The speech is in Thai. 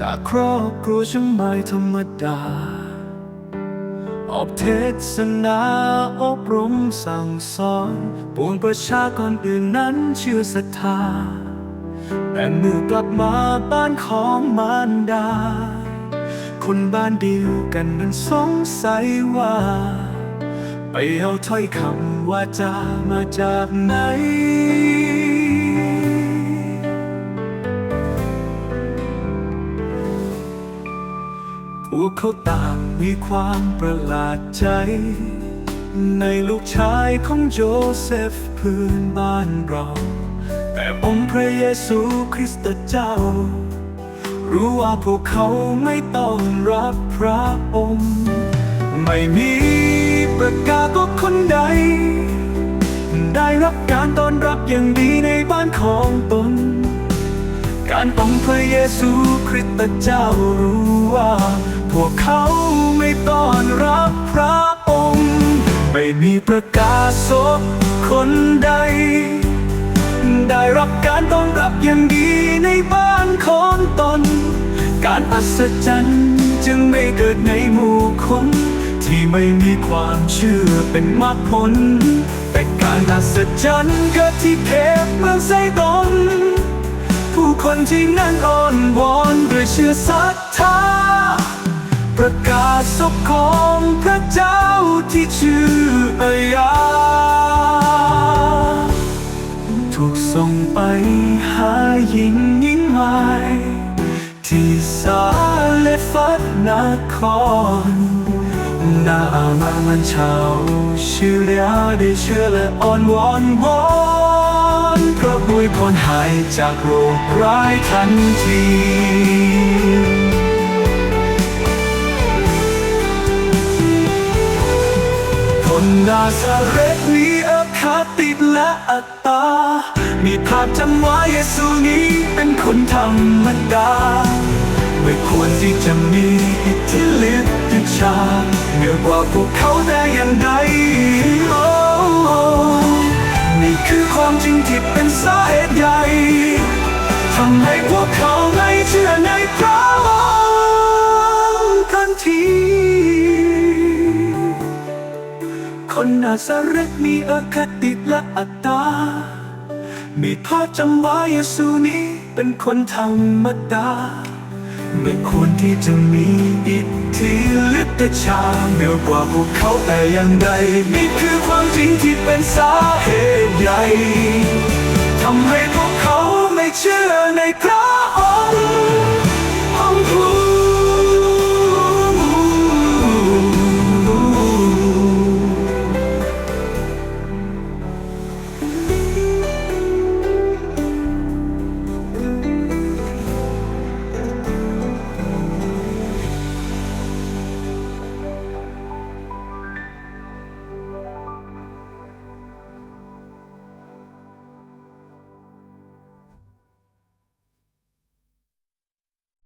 จากครอบครัวช่างไม่ธรรมดา ออกเทศนาอบรมสั่งสอนปวงประชากรอื่นนั้นเชื่อศรัทธา แต่เมื่อกลับมาบ้านของมารดา คนบ้านเดียวกันนั้นสงสัยว่า ไปเอาถ้อยคำว่าจะมาจากไหน เขาต่างมีความประหลาดใจ ในลูกชายของโยเซฟพื้นบ้านเรา แต่องค์พระเยซูคริสต์เจ้า รู้ว่าพวกเขาไม่ต้องรับพระองค์ ไม่มีประกาศก็คนใด ได้รับการต้อนรับอย่างดีในบ้านของตนการองค์พระเยซูคริสต์เจ้ารู้ว่า วกเขาไม่ต้อนรับพระองค์ ไม่มีประกาศศพคนใด ได้รับการต้อนรับอย่างดีในบ้านของตน การอัศจรรย์จึงไม่เกิดในหมู่คนที่ไม่มีความเชื่อเป็นมรรคผล แต่การอัศจรรย์เกิดที่เพบเมืองไซดอนผู้คนที่นั่นอ่อนวอนด้วยเชื่อศรัทธา ประกาศศพของพระเจ้าที่ชื่อเอยา ถูกส่งไปหาหญิงหญิงไม้ที่สาเลฟัดนครนามามันชาวชื่อเลียได้เชื่อและอ่อนวอนวอนพระบุยพรหายจากโรคร้ายทันที นนาซาเรตมีอาคาติดและอัตตา มีภาพจำว่าเยซูนี้เป็นคนธรรมดา ไม่ควรที่จะมีอิทธิฤทธิ์ชาเหนือกว่าพวกเขาได้อย่างใดโอ้นี่คือความจริงที่เป็นสาเหตุใหญ่ทำให้พวกเขาไม่เชื่อในพระองค์ คนนาซาเรตมีอคติและอัตตา มีภาพจำว่าเยซูนี้เป็นคนธรรมดา ไม่ควรที่จะมีอิทธิฤทธิ์ชาเหนือกว่าพวกเขาแต่อย่างใดนี่คือความจริงที่เป็นสาเหตุใหญ่ทำให้พวกเขาไม่เชื่อในพระ